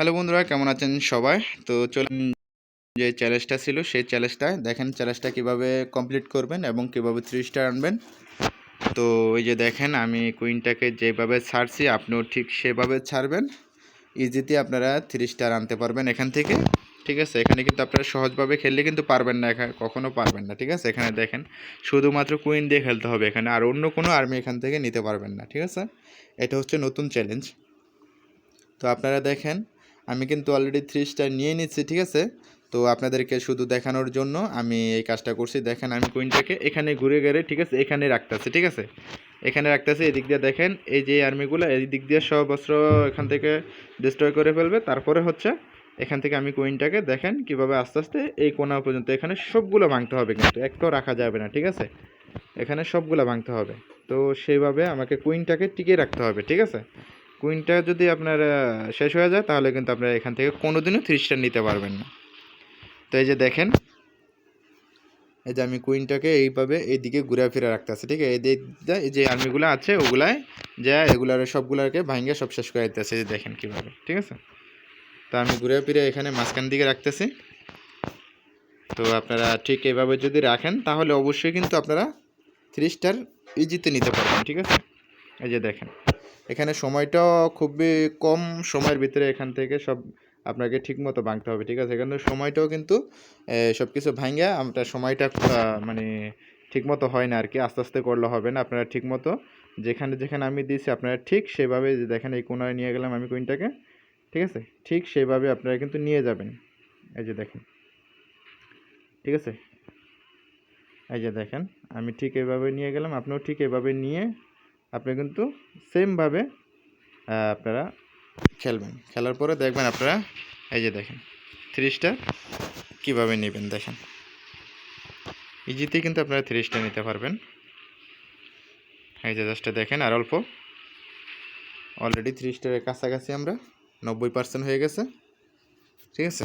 Hello বন্ধুরা, কেমন আছেন সবাই? তো চলুন যে চ্যালেঞ্জটা ছিল, সেই চ্যালেঞ্জটা দেখেন চ্যালেঞ্জটা কীভাবে কমপ্লিট করবেন এবং কীভাবে থ্রি স্টার আনবেন। তো এই যে দেখেন, আমি কুইনটাকে যেভাবে ছাড়ছি, আপনিও ঠিক সেভাবে ছাড়বেন। ইজিতে আপনারা থ্রি স্টার আনতে পারবেন এখান থেকে, ঠিক আছে? এখানে কিন্তু আপনারা সহজভাবে খেললে কিন্তু পারবেন না এখানে কখনও পারবেন না, ঠিক আছে? এখানে দেখেন, শুধুমাত্র কুইন দিয়ে খেলতে হবে এখানে, আর অন্য কোনো আর্মি এখান থেকে নিতে পারবেন না, ঠিক আছে? এটা হচ্ছে নতুন চ্যালেঞ্জ তো আপনারা দেখেন আমি কিন্তু অলরেডি থ্রি স্টার নিয়ে নিচ্ছি, ঠিক আছে? তো আপনাদেরকে শুধু দেখানোর জন্য আমি এই কাজটা করছি। দেখেন আমি কুইনটাকে এখানে ঘুরে গেড়ে ঠিক আছে? এখানে রাখতেছি, ঠিক আছে? এখানে রাখতেছি, এদিক দিয়ে দেখেন, এই যে আর্মিগুলো এই দিক দিয়ে সব অস্ত্র এখান থেকে ডিস্ট্রয় করে ফেলবে। তারপরে হচ্ছে এখান থেকে আমি কুইনটাকে দেখেন কীভাবে আস্তে আস্তে এই কোনা পর্যন্ত এখানে সবগুলো ভাঙতে হবে কিন্তু একটাও রাখা যাবে না, ঠিক আছে? এখানে সবগুলো ভাঙতে হবে। তো সেইভাবে আমাকে কুইনটাকে টিকিয়ে রাখতে হবে, ঠিক আছে? কুইনটা যদি আপনার শেষ হয়ে যায়, তাহলে কিন্তু আপনারা এখান থেকে কোনোদিনও থ্রি স্টার নিতে পারবেন না। তো এই যে দেখেন, এই যে আমি কুইনটাকে এইভাবে এইদিকে ঘুরে ফিরে রাখতেছি, ঠিক আছে? এই যে আর্মিগুলো আছে ওগুলায় যা এগুলার সবগুলাকে ভাঙ্গে সব শেষ করে দিতেছে যে দেখেন কীভাবে, ঠিক আছে? তো আমি ঘুরে ফিরে এখানে মাঝখান দিকে রাখতেছি। তো আপনারা ঠিক এভাবে যদি রাখেন, তাহলে অবশ্যই কিন্তু আপনারা থ্রি স্টার ইজিতে নিতে পারবেন, ঠিক আছে? এই যে দেখেন। এখানে সময়টাও খুবই কম সময়ের ভিতরে এখান থেকে সব আপনাকে ঠিক মতো ভাঙতে হবে, ঠিক আছে? এখানে সময়টাও কিন্তু সব কিছু ভাঙে আমরা সময়টা মানে ঠিক মতো হয় না আর কি আস্তে আস্তে করলে হবে না। আপনারা ঠিক মতো যেখানে যেখানে আমি দিয়েছি আপনারা ঠিক সেভাবে দেখেন এই কোনায় নিয়ে গেলাম আমি কুইনটাকে, ঠিক আছে? ঠিক সেভাবে আপনারা কিন্তু নিয়ে যাবেন। এই যে দেখেন, ঠিক আছে? এই যে দেখেন, আমি ঠিক এভাবে নিয়ে গেলাম, আপনিও ঠিক এভাবে নিয়ে আপনি কিন্তু সেমভাবে আপনারা খেলবেন। খেলার পরে দেখবেন আপনারা, এই যে দেখেন থ্রি স্টার কীভাবে নেবেন দেখেন। ইজিতেই কিন্তু আপনারা থ্রি স্টার নিতে পারবেন। এই যে জাস্টটা দেখেন, আর অল্প। অলরেডি থ্রি স্টারের কাছাকাছি আমরা নব্বই পার্সেন্ট হয়ে গেছে। ঠিক আছে?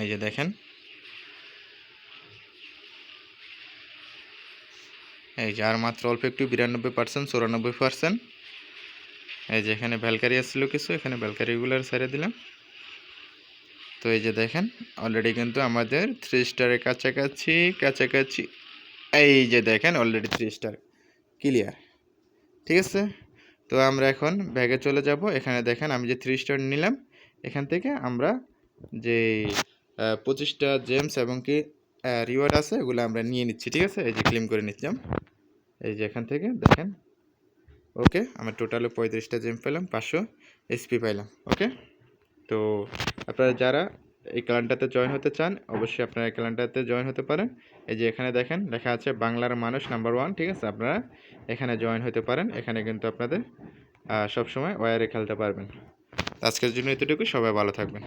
এই যে দেখেন এই যে, আর মাত্র অল্প একটু বিরানব্বই পার্সেন্ট চুরানব্বই পার্সেন্ট এই যে, এখানে ভ্যালকারি আসছিল কিছু, এখানে ভ্যালকারিগুলার ছেড়ে দিলাম। তো এই যে দেখেন অলরেডি কিন্তু আমাদের থ্রি স্টারের কাছাকাছি কাছাকাছি, এই যে দেখেন অলরেডি থ্রি স্টার ক্লিয়ার ঠিক আছে? তো আমরা এখন ব্যাগে চলে যাব। এখানে দেখেন, আমি যে থ্রি স্টার নিলাম, এখান থেকে আমরা যে পঁচিশটা জেমস এবং কি রিওয়ার্ড আছে এগুলো আমরা নিয়ে নিচ্ছি, ঠিক আছে? এই যে ক্লেম করে নিচ্ছিলাম। এই যে এখান থেকে, দেখেন। ওকে আমার টোটালে পঁয়ত্রিশটা জেম পেলাম, পাঁচশো এসপি পাইলাম ওকে তো আপনারা যারা এই ক্লানটাতে জয়েন হতে চান, অবশ্যই আপনারা এই ক্লানটাতে জয়েন হতে পারেন। এই যে এখানে দেখেন, লেখা আছে বাংলার মানুষ নাম্বার ওয়ান ঠিক আছে? আপনারা এখানে জয়েন হতে পারেন, এখানে কিন্তু আপনাদের সব সময় ওয়ারে খেলতে পারবেন। আজকের জন্য এতটুকু সবাই ভালো থাকবেন।